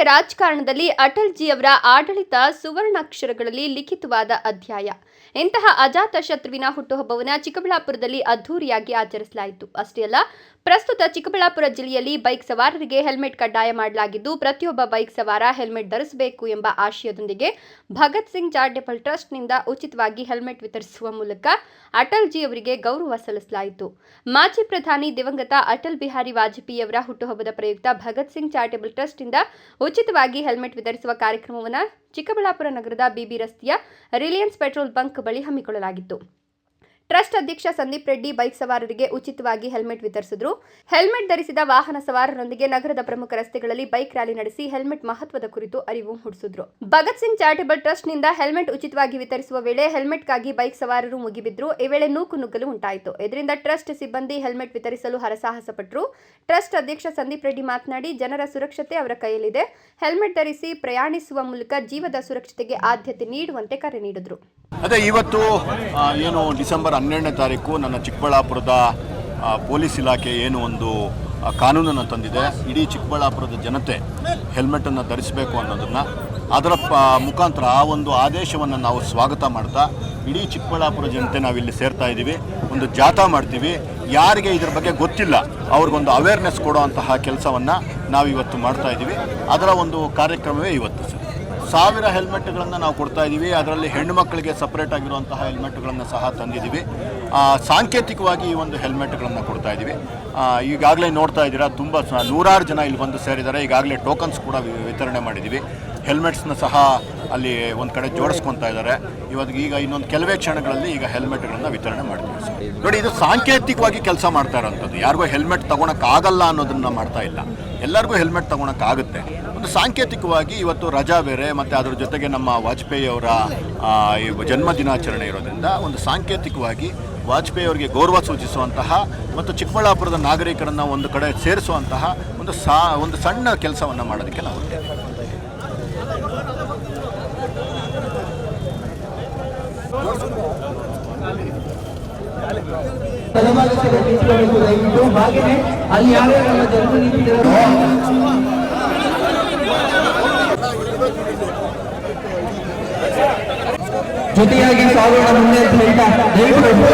ರಾಜಕಾರಣದಲ್ಲಿ ಅಟಲ್ಜಿಯವರ ಆಡಳಿತ ಸುವರ್ಣಾಕ್ಷರಗಳಲ್ಲಿ ಲಿಖಿತವಾದ ಅಧ್ಯಾಯ. ಇಂತಹ ಅಜಾತ ಶತ್ರುವಿನ ಹುಟ್ಟುಹಬ್ಬವನ್ನು ಚಿಕ್ಕಬಳ್ಳಾಪುರದಲ್ಲಿ ಅದ್ದೂರಿಯಾಗಿ ಆಚರಿಸಲಾಯಿತು. ಅಷ್ಟೇ ಅಲ್ಲ, ಪ್ರಸ್ತುತ ಚಿಕ್ಕಬಳ್ಳಾಪುರ ಜಿಲ್ಲೆಯಲ್ಲಿ ಬೈಕ್ ಸವಾರರಿಗೆ ಹೆಲ್ಮೆಟ್ ಕಡ್ಡಾಯ ಮಾಡಲಾಗಿದ್ದು, ಪ್ರತಿಯೊಬ್ಬ ಬೈಕ್ ಸವಾರ ಹೆಲ್ಮೆಟ್ ಧರಿಸಬೇಕು ಎಂಬ ಆಶಯದೊಂದಿಗೆ ಭಗತ್ ಸಿಂಗ್ ಚಾರಿಟೇಬಲ್ ಟ್ರಸ್ಟ್ನಿಂದ ಉಚಿತವಾಗಿ ಹೆಲ್ಮೆಟ್ ವಿತರಿಸುವ ಮೂಲಕ ಅಟಲ್ ಜಿ ಅವರಿಗೆ ಗೌರವ ಸಲ್ಲಿಸಲಾಯಿತು. ಮಾಜಿ ಪ್ರಧಾನಿ ದಿವಂಗತ ಅಟಲ್ ಬಿಹಾರಿ ವಾಜಪೇಯಿಯವರ ಹುಟ್ಟುಹಬ್ಬದ ಪ್ರಯುಕ್ತ ಭಗತ್ ಸಿಂಗ್ ಚಾರಿಟೇಬಲ್ ಟ್ರಸ್ಟ್ನಿಂದ ಉಚಿತವಾಗಿ ಹೆಲ್ಮೆಟ್ ವಿತರಿಸುವ ಕಾರ್ಯಕ್ರಮವನ್ನು ಚಿಕ್ಕಬಳ್ಳಾಪುರ ನಗರದ ಬಿಬಿ ರಸ್ತೆಯ ರಿಲಯನ್ಸ್ ಪೆಟ್ರೋಲ್ ಬಂಕ್ ಬಳಿ ಹಮ್ಮಿಕೊಳ್ಳಲಾಗಿತ್ತು ಟ್ರಸ್ಟ್ ಅಧ್ಯಕ್ಷ ಸಂದೀಪ್ ರೆಡ್ಡಿ ಬೈಕ್ ಸವಾರರಿಗೆ ಉಚಿತವಾಗಿ ಹೆಲ್ಮೆಟ್ ವಿತರಿಸಿದ್ರು. ಹೆಲ್ಮೆಟ್ ಧರಿಸಿದ ವಾಹನ ಸವಾರರೊಂದಿಗೆ ನಗರದ ಪ್ರಮುಖ ರಸ್ತೆಗಳಲ್ಲಿ ಬೈಕ್ ರ್ಯಾಲಿ ನಡೆಸಿ ಹೆಲ್ಮೆಟ್ ಮಹತ್ವದ ಕುರಿತು ಅರಿವು ಮೂಡಿಸಿದ್ರು. ಭಗತ್ ಸಿಂಗ್ ಚಾರಿಟೇಬಲ್ ಟ್ರಸ್ಟ್ನಿಂದ ಹೆಲ್ಮೆಟ್ ಉಚಿತವಾಗಿ ವಿತರಿಸುವ ವೇಳೆ ಹೆಲ್ಮೆಟ್ಗಾಗಿ ಬೈಕ್ ಸವಾರರು ಮುಗಿಬಿದ್ರು. ಈ ವೇಳೆ ನೂಕು ನುಗ್ಗಲು ಉಂಟಾಯಿತು. ಇದರಿಂದ ಟ್ರಸ್ಟ್ ಸಿಬ್ಬಂದಿ ಹೆಲ್ಮೆಟ್ ವಿತರಿಸಲು ಹರಸಾಹಸಪಟ್ಟರು ಟ್ರಸ್ಟ್ ಅಧ್ಯಕ್ಷ ಸಂದೀಪ್ ರೆಡ್ಡಿ ಮಾತನಾಡಿ, ಜನರ ಸುರಕ್ಷತೆ ಅವರ ಕೈಯಲ್ಲಿದೆ. ಹೆಲ್ಮೆಟ್ ಧರಿಸಿ ಪ್ರಯಾಣಿಸುವ ಮೂಲಕ ಜೀವದ ಸುರಕ್ಷತೆಗೆ ಆದ್ಯತೆ ನೀಡುವಂತೆ ಕರೆ ನೀಡಿದ್ರು. ಅದೇ, ಇವತ್ತು ಏನು ಡಿಸೆಂಬರ್ ಹನ್ನೆರಡನೇ ತಾರೀಕು ನನ್ನ ಚಿಕ್ಕಬಳ್ಳಾಪುರದ ಪೊಲೀಸ್ ಇಲಾಖೆ ಏನು ಒಂದು ಕಾನೂನನ್ನು ತಂದಿದೆ. ಇಡೀ ಚಿಕ್ಕಬಳ್ಳಾಪುರದ ಜನತೆ ಹೆಲ್ಮೆಟನ್ನು ಧರಿಸಬೇಕು ಅನ್ನೋದನ್ನು. ಅದರ ಪ ಮುಖಾಂತರ ಆ ಒಂದು ಆದೇಶವನ್ನು ನಾವು ಸ್ವಾಗತ ಮಾಡ್ತಾ, ಇಡೀ ಚಿಕ್ಕಬಳ್ಳಾಪುರ ಜನತೆ ನಾವಿಲ್ಲಿ ಸೇರ್ತಾ ಇದ್ದೀವಿ. ಒಂದು ಜಾಥಾ ಮಾಡ್ತೀವಿ. ಯಾರಿಗೆ ಇದ್ರ ಬಗ್ಗೆ ಗೊತ್ತಿಲ್ಲ, ಅವ್ರಿಗೊಂದು ಅವೇರ್ನೆಸ್ ಕೊಡುವಂತಹ ಕೆಲಸವನ್ನು ನಾವು ಇವತ್ತು ಮಾಡ್ತಾ ಇದ್ದೀವಿ. ಅದರ ಒಂದು ಕಾರ್ಯಕ್ರಮವೇ ಇವತ್ತು ಸರ್. ಸಾವಿರ ಹೆಲ್ಮೆಟ್ಗಳನ್ನು ನಾವು ಕೊಡ್ತಾ ಇದ್ದೀವಿ ಅದರಲ್ಲಿ ಹೆಣ್ಣು ಮಕ್ಕಳಿಗೆ ಸಪ್ರೇಟ್ ಆಗಿರುವಂತಹ ಹೆಲ್ಮೆಟ್ಗಳನ್ನು ಸಹ ತಂದಿದ್ದೀವಿ ಸಾಂಕೇತಿಕವಾಗಿ ಈ ಒಂದು ಹೆಲ್ಮೆಟ್ಗಳನ್ನು ಕೊಡ್ತಾ ಇದ್ದೀವಿ ಈಗಾಗಲೇ ನೋಡ್ತಾ ಇದ್ದೀರಾ, ತುಂಬ ನೂರಾರು ಜನ ಇಲ್ಲಿ ಬಂದು ಸೇರಿದ್ದಾರೆ. ಈಗಾಗಲೇ ಟೋಕನ್ಸ್ ಕೂಡ ವಿತರಣೆ ಮಾಡಿದ್ದೀವಿ ಹೆಲ್ಮೆಟ್ಸ್ನ ಸಹ ಅಲ್ಲಿ ಒಂದು ಕಡೆ ಜೋಡಿಸ್ಕೊತಾ ಇದ್ದಾರೆ. ಇವತ್ತು ಈಗ ಇನ್ನೊಂದು ಕೆಲವೇ ಕ್ಷಣಗಳಲ್ಲಿ ಈಗ ಹೆಲ್ಮೆಟ್ಗಳನ್ನು ವಿತರಣೆ ಮಾಡ್ತೀವಿ. ನೋಡಿ, ಇದು ಸಾಂಕೇತಿಕವಾಗಿ ಕೆಲಸ ಮಾಡ್ತಾ ಇರೋಂಥದ್ದು. ಯಾರಿಗೂ ಹೆಲ್ಮೆಟ್ ತಗೊಳಕ್ಕಾಗಲ್ಲ ಅನ್ನೋದನ್ನು ಮಾಡ್ತಾ ಇಲ್ಲ. ಎಲ್ಲರಿಗೂ ಹೆಲ್ಮೆಟ್ ತಗೊಳಕ್ಕಾಗುತ್ತೆ ಒಂದು ಸಾಂಕೇತಿಕವಾಗಿ ಇವತ್ತು ರಜಾ ಬೇರೆ, ಮತ್ತು ಅದರ ಜೊತೆಗೆ ನಮ್ಮ ವಾಜಪೇಯಿ ಅವರ ಜನ್ಮದಿನಾಚರಣೆ ಇರೋದ್ರಿಂದ ಒಂದು ಸಾಂಕೇತಿಕವಾಗಿ ವಾಜಪೇಯಿ ಅವರಿಗೆ ಗೌರವ ಸೂಚಿಸುವಂತಹ ಮತ್ತು ಚಿಕ್ಕಬಳ್ಳಾಪುರದ ನಾಗರಿಕರನ್ನು ಒಂದು ಕಡೆ ಸೇರಿಸುವಂತಹ ಒಂದು ಸಾ, ಒಂದು ಸಣ್ಣ ಕೆಲಸವನ್ನು ಮಾಡೋದಕ್ಕೆ ನಾವು ದಯವಿಟ್ಟು ಅಲ್ಲಿ ಯಾರ್ಯಾರು ನಮ್ಮ ಜನರು ನಿಂತಿದ್ದಾರೆ ಜೊತೆಯಾಗಿ ಸಾಗೋಣ ಮುಂದೆ ಅಂತ ಹೇಳ್ತಾ ದಯವಿಟ್ಟು